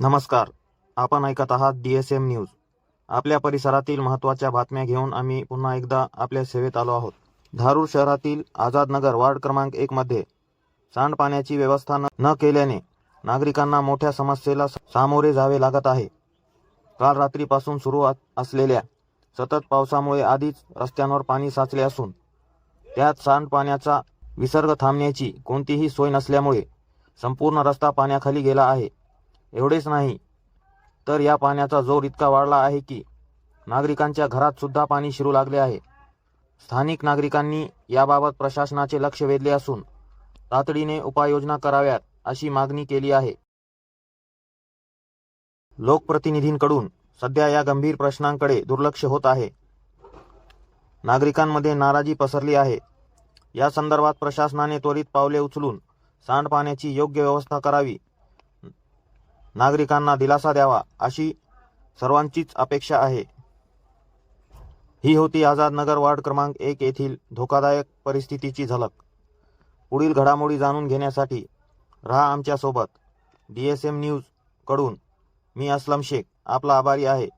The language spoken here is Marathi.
नमस्कार. आपण ऐकत आहात डी एस एम न्यूज आपल्या परिसरातील महत्त्वाच्या बातम्या घेऊन आम्ही पुन्हा एकदा आपल्या सेवेत आलो आहोत. धारूर शहरातील आझादनगर वार्ड क्रमांक एक मध्ये सांडपाण्याची व्यवस्था न- न केल्याने नागरिकांना मोठ्या समस्येला सामोरे जावे लागत आहे. काल रात्रीपासून सुरू असलेल्या सतत पावसामुळे आधीच रस्त्यांवर पाणी साचले असून त्यात सांडपाण्याचा विसर्ग थांबण्याची कोणतीही सोय नसल्यामुळे संपूर्ण रस्ता पाण्याखाली गेला आहे. एवढेच नाही. तर या पाण्याचा जोर इतका वाढला आहे की नागरिकांच्या घरात सुद्धा पाणी शिरू लागले आहे. स्थानिक नागरिकांनी याबाबत प्रशासनाचे लक्ष वेधले असून तातडीने उपाययोजना कराव्यात अशी मागणी केली आहे. लोकप्रतिनिधींकडून सध्या या गंभीर प्रश्नांकडे दुर्लक्ष होत आहे. नागरिकांमध्ये नाराजी पसरली आहे. या संदर्भात प्रशासनाने त्वरित पावले उचलून सांडपाण्याची योग्य व्यवस्था करावी नागरिकांना दिलासा द्यावा अशी सर्वांचीच अपेक्षा आहे. ही होती आझादनगर वार्ड क्रमांक एक येथील धोकादायक परिस्थितीची झलक. पुढील घडामोडी जाणून घेण्यासाठी राहा आमच्यासोबत. डी एस एम न्यूजकडून मी असलम शेख. आपला आभारी आहे.